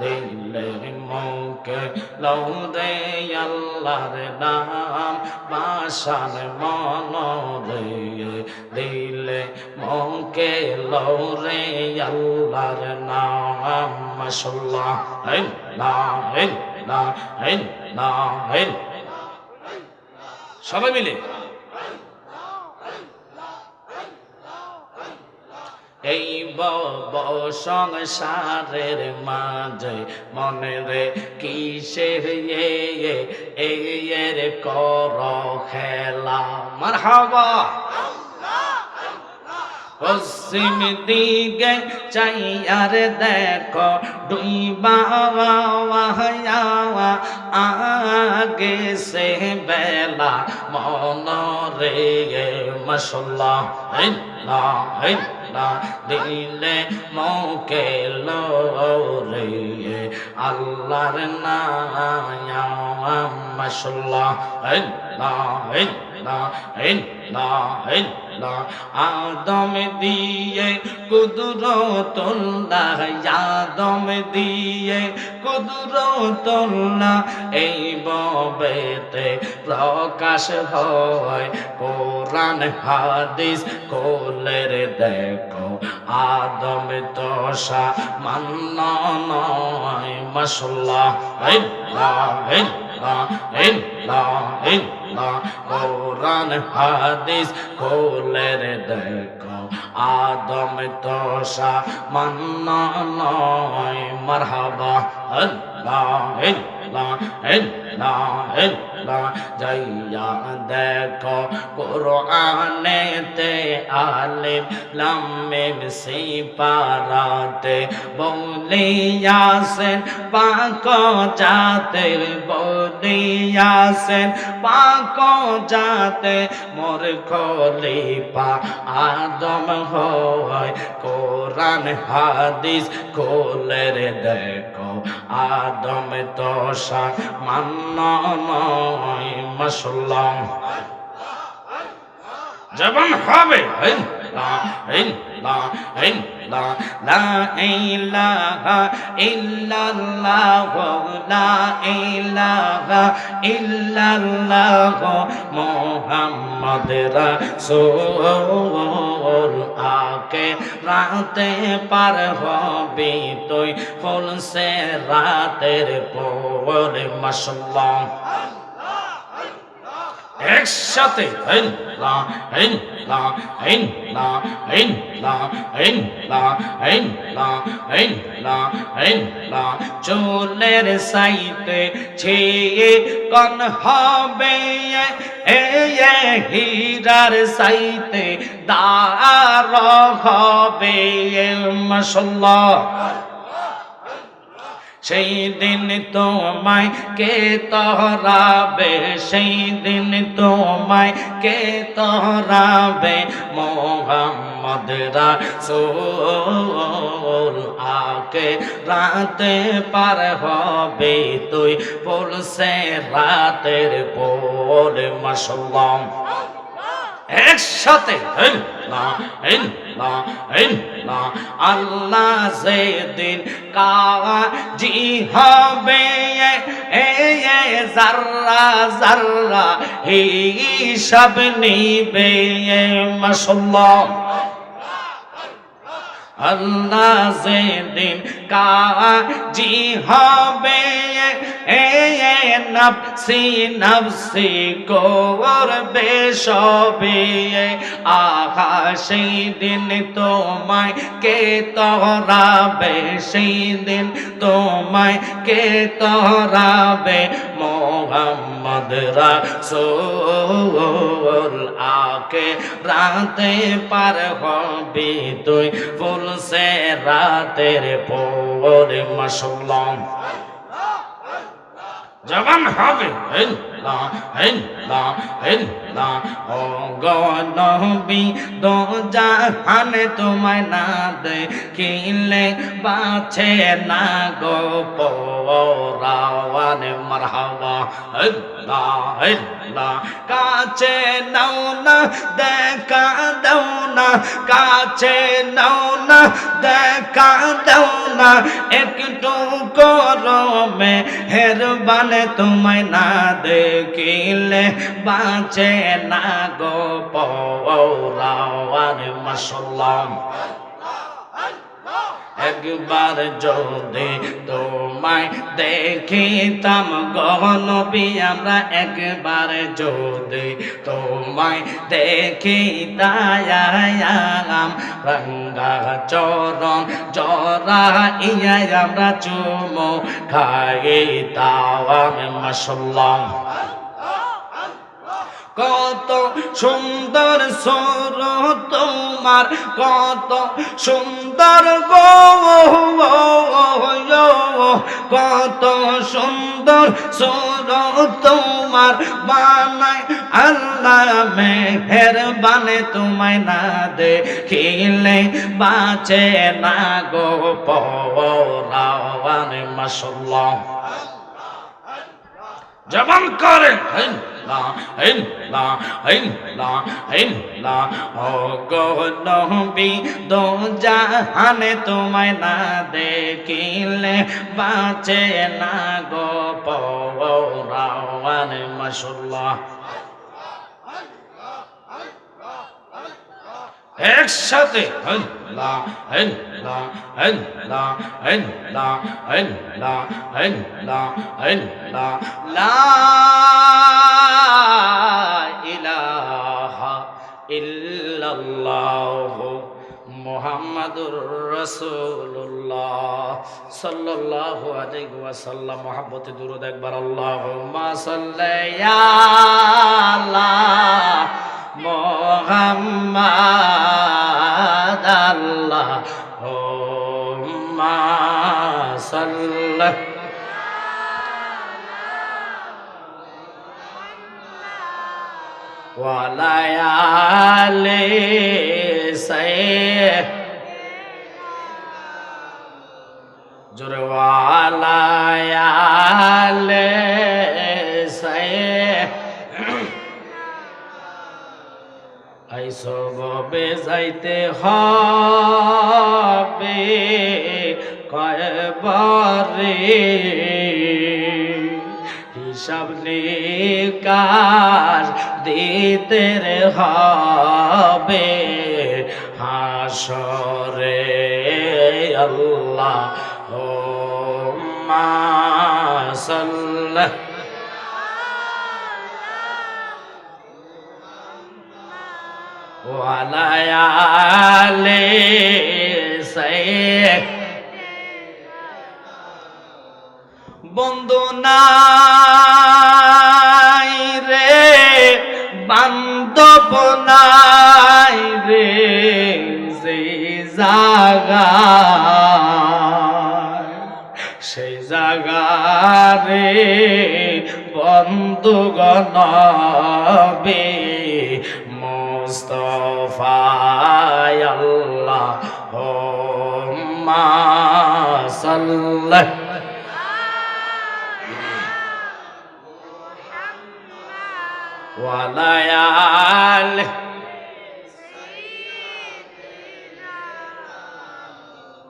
দিলে মৌকে লৌ দে আল্লাহর নাম বাসান মন দিয়ে দিলে মৌকে লৌ রে আল্লাহর নাম মশল্লাহ হেন না হেন না হেন না হেন সবাই মিলে এই বব সংসারের মাঝে মনে রে কিসের এর কর খেলা? মার হাওয়া পশ্চিম দিকে চাইয়ার দেখো, ডুইবা আগে সে বেলা মন রে মশলা আল্লাহ দিলে মৌকে রে আল্লাহর না মশল্লাহ আদম দিয়ে কুদরতুল্লাহ, আদম দিয়ে কুদরতুল্লাহ এই ববেতে প্রকাশ হয়। কোরআন, হাদিস, কোলের দেখো, আদম দশা মান্ন নয় মশলা কোরআন হাদিস কোলের দেখো। আদম তোষা মান্ন নয় মারহাবা। আল্লাহ আল্লাহ আল্লাহ আল্লাহ যাইয়া দেখো, কোরআনেতে আলিম, লামিম সিপারাতে বলিয়াছেন, পাক যাতে বলিয়াছেন, পাক যাতে মোর খলিফা আদম হয়। কোরআন হাদিস কোলের দেখো। আদম তোষা মান্ন নয় মসলাম যেমন হবে। illallah la ilaha illallah la ilaha illallah Mohammad রাসূল আকে রাতে পার হবি তুই ফুলসে রাতের পোল মাশাল্লাহ একসাথে চোলের সাইতে ছেয়ে কন হবে হীরার সাইতে দার হবে মশল্লা সেই দিন তোমায় কে তহরাবে? সেই দিন তোমায় কে তহরাবে? মোহাম্মদ রাসূল আকে রাতে পার হবে তুই বলছে রাতের পর মাসাল্লাম একসাথে আল্লাহ সেদিন কাজি হবে জাররা জাররা হিসাব নিবে মাসাল্লাহ আল্লাহ সেদিন কাজি হবে নফসি নফসি করবে সবে আহা সেই দিন তোমায় কে তহরাবে সেই দিন তোমায় কে তহরাবে মোহাম্মদ রাসূল আকে রাতে পার হবি তুই ফুল সে রাতের পর মাসলাম জবান হবে। নবী দো জাহানে তোমায় না দেখিলে বাছে না গো পরাওয়ান মারহাবা। ইল্লাহ ইল্লাহ কাছে নাও না, দেখা দাও না। কাছে নাও না, দেখা দাও না। একটু করমে হেরবানে তোমায় না দেখিলে বাঁচে না গো পৌরাওয়ার মাসাল্লাহ একবার যদি তোমায় দেখিতাম গহনবী আমরা একবার যদি তোমায় দেখিতাম রঙ্গা চরণ জরা ইয়া আমরা চুমো খাইতাম মাসাল্লাহ কত সুন্দর সর তোমার, কত সুন্দর গো কত সুন্দর সর তোমার। বানাই আল্লাহ মে ফের বানে তোমায় না দেখিলে বাঁচে না গো পরাওয়ান মাসাল্লাহ জবান করে হিল্লা হিল্লা হিল্লা হিল্লা ও গো নবী দো জাহানে তোমায় না দেখিলে বাঁচে না গো পৌরাওয়ান মাসাল্লাহ একসাথে লা ইলাহা ইল্লাল্লাহ মুহাম্মাদুর রাসূলুল্লাহ সাল্লাল্লাহু আলাইহি ওয়াসাল্লাম। মহব্বতে দুরূদ একবার। আল্লাহুম্মা সাল্লি আলা মোহাম্মদ। আল্লাহ সাল্লাহ ওয়ালায়ালে সে জোরে ওয়ালায়ালে সে আইসো গবে যাইতে হবে কয়বারে হিসাব নিকাশ দিতে রে হবে হাসরে আল্লাহ ও সাল্লাহ ওয়ালায়ালে সে বন্ধু নাই সেই জাগা সেই জাগা রে বন্ধুগণ বে মুস্তফায় আল্লাহ সাল্লাহ ওয়ালায়াল